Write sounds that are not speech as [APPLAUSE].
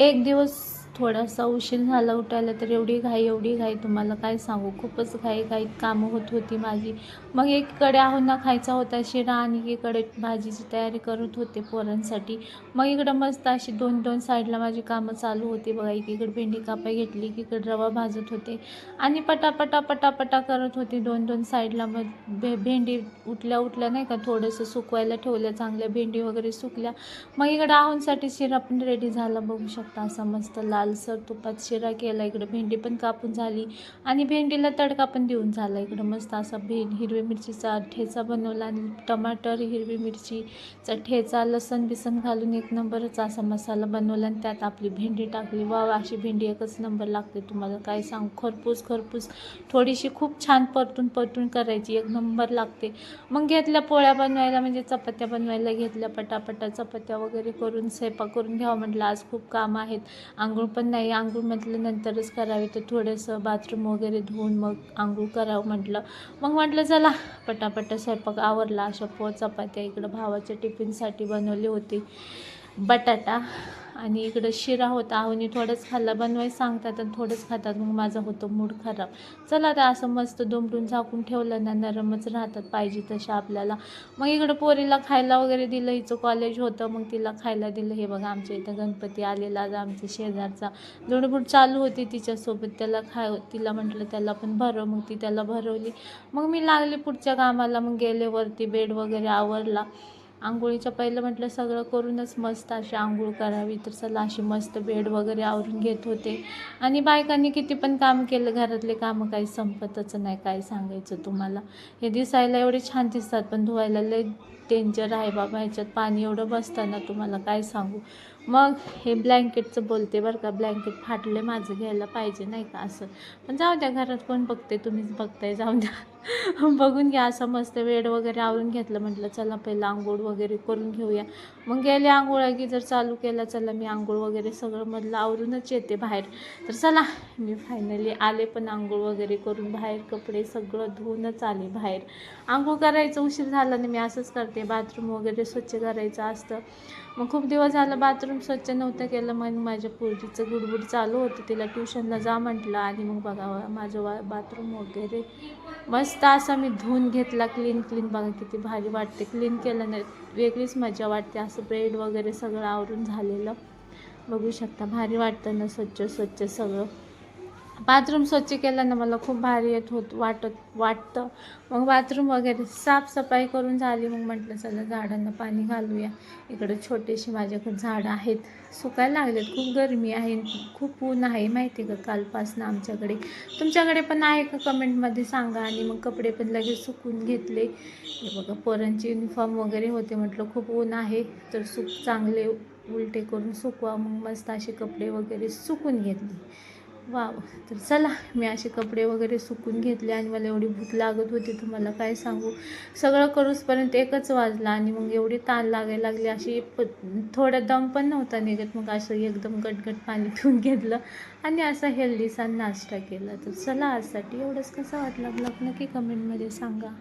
एक दिवस थोडासा उशीर झाला उठायला तर एवढी घाई एवढी घाई तुम्हाला काय सांगू? खूपच घाई घाईत कामं होत होती माझी. मग एकीकडे आहोंना खायचा होता शिरा आणि एकीकडे भाजीची तयारी करत होते पोरांसाठी. मग इकडं मस्त अशी दोन दोन साईडला माझी कामं चालू होती बघा. एकीकडे भेंडी कापाय घेतली एकीकडे रवा भाजत होते. आणि पटापटा पटापटा करत होती दोन दोन साईडला. मग भे भेंडी उठल्या उठल्या नाही का थोडंसं सुकवायला ठेवल्या चांगल्या भेंडी वगैरे सुकल्या. मग इकडं आहोंसाठी शिरा पण रेडी झाला बघू शकता असा मस्त लाल लालसर तुपात शिरा केला इकडं भेंडी पण कापून झाली. आणि भेंडीला तडका पण देऊन झाला. इकडं मस्त असा भेंड हिरवी मिरचीचा ठेचा बनवला आणि टमाटर हिरवी मिरचीचा ठेचा लसण बिसन घालून एक नंबरच असा मसाला बनवला आणि त्यात आपली भेंडी टाकली. वा अशी भेंडी एकच नंबर लागते. तुम्हाला काय सांगू? खरपूस खरपूस. थोडीशी खूप छान परतून परतून करायची. एक नंबर लागते. मग घेतल्या पोळ्या बनवायला म्हणजे चपात्या बनवायला घेतल्या पटापटा. चपात्या वगैरे करून स्वयंपाक करून घ्यावं म्हटलं. आज खूप कामं आहेत. आंघोळ पण नाही आंघोळ म्हटलं नंतरच करावी. तर थोडंसं बाथरूम वगैरे धुवून मग आंघोळ करावं म्हटलं. मग म्हटलं चला पटापटा स्वयंपाक आवरला. अशा पोचा चपात्या इकडं भावाच्या टिफिनसाठी बनवली होती. बटाटा आणि इकडं शिरा होता. आहुनी थोडंच खाल्ला बनवायला सांगतात आणि थोडंच खातात. मग माझा होतो मूड खराब. चला तर असं मस्त दुमडून झाकून ठेवलं ना नरमच राहतात पाहिजे तशा आपल्याला. मग इकडं पोरीला खायला वगैरे दिलं हिचं कॉलेज होतं मग तिला खायला दिलं. हे बघा आमच्या इथं गणपती आलेला आज आमच्या शेजारचा. लुडबुड चालू होती तिच्यासोबत. त्याला खाय तिला म्हटलं त्याला पण भरव. मग ती त्याला भरवली. मग मी लागले पुढच्या कामाला. मग गेले वरती बेड वगैरे आवरला. आंघोळीच्या पहिलं म्हटलं सगळं करूनच मस्त अशी आंघोळ करावी. तर चला अशी मस्त बेड वगैरे आवरून घेत होते. आणि बायकांनी किती पण काम केलं घरातले कामं काही संपतच नाही काय सांगायचं तुम्हाला. हे दिसायला एवढे छान दिसतात पण धुवायला लय डेंजर आहे बाबा ह्याच्यात पाणी एवढं बसताना तुम्हाला काय सांगू? मग हे ब्लँकेटचं बोलते बरं का ब्लँकेट फाटले माझं घ्यायला पाहिजे नाही का असं. पण जाऊ द्या घरात कोण बघते तुम्हीच बघताय जाऊ द्या. [LAUGHS] बघून घ्या असं मस्त वेड वगैरे आवरून घेतलं म्हटलं चला पहिलं आंघोळ वगैरे करून घेऊया. मग गेले आंघोळ की जर चालू केला चला मी आंघोळ वगैरे सगळं मधलं आवरूनच येते बाहेर. तर चला मी फायनली आले पण आंघोळ वगैरे करून बाहेर कपडे सगळं धुवूनच आले बाहेर. आंघोळ करायचं उशीर झाला नाही मी असंच करते. बाथरूम वगैरे स्वच्छ करायचं असतं. मग खूप दिवस झालं बाथरूम स्वच्छ नव्हतं केलं मग माझ्या पूर्वीचं गुडबुड चालू होतं. तिला ट्युशनला जा म्हटलं आणि मग बघा माझं वा बाथरूम वगैरे मस्त असा मी धुवून घेतला क्लीन क्लीन बघा किती भारी वाटते. क्लीन केलं नाही वेगळीच मजा वाटते. असं ब्रेड वगैरे सगळं आवरून झालेलं. बघू शकता भारी वाटतं ना स्वच्छ स्वच्छ सगळं. बाथरूम स्वच्छ केलं ना मला खूप भारी येत होत वाटत वाटतं. मग बाथरूम वगैरे साफसफाई करून झाली. मग म्हटलं चला झाडांना पाणी घालूया. इकडं छोटेशी माझ्याकडे झाडं आहेत. सुकायला लागलेत. खूप गरमी आहे. खूप ऊन आहे. माहिती का? कालपासनं आमच्याकडे. तुमच्याकडे पण आहे का? कमेंटमध्ये सांगा. आणि मग कपडे पण लगेच सुकून घेतले. हे बघा पोरांचे युनिफॉर्म वगैरे होते. म्हटलं खूप ऊन आहे. तर सुक चांगले उलटे करून सुकवा. मग मस्त असे कपडे वगैरे सुकून घेतले. वाव तर चला मी असे कपडे वगैरे सुकून घेतले आणि मला एवढी भूक लागत होती तुम्हाला काय सांगू? सगळं करूसपर्यंत एकच वाजला आणि मग एवढी ताण लागायला लागली. अशी प थोडा दम पण नव्हता निघत. मग असं एकदम गटगट पाणी [LAUGHS] पिऊन घेतलं आणि असा हेल्दीचा नाश्ता केला. तर चला आजसाठी एवढंच. कसा वाटला ब्लॉग? नक्की कमेंटमध्ये सांगा.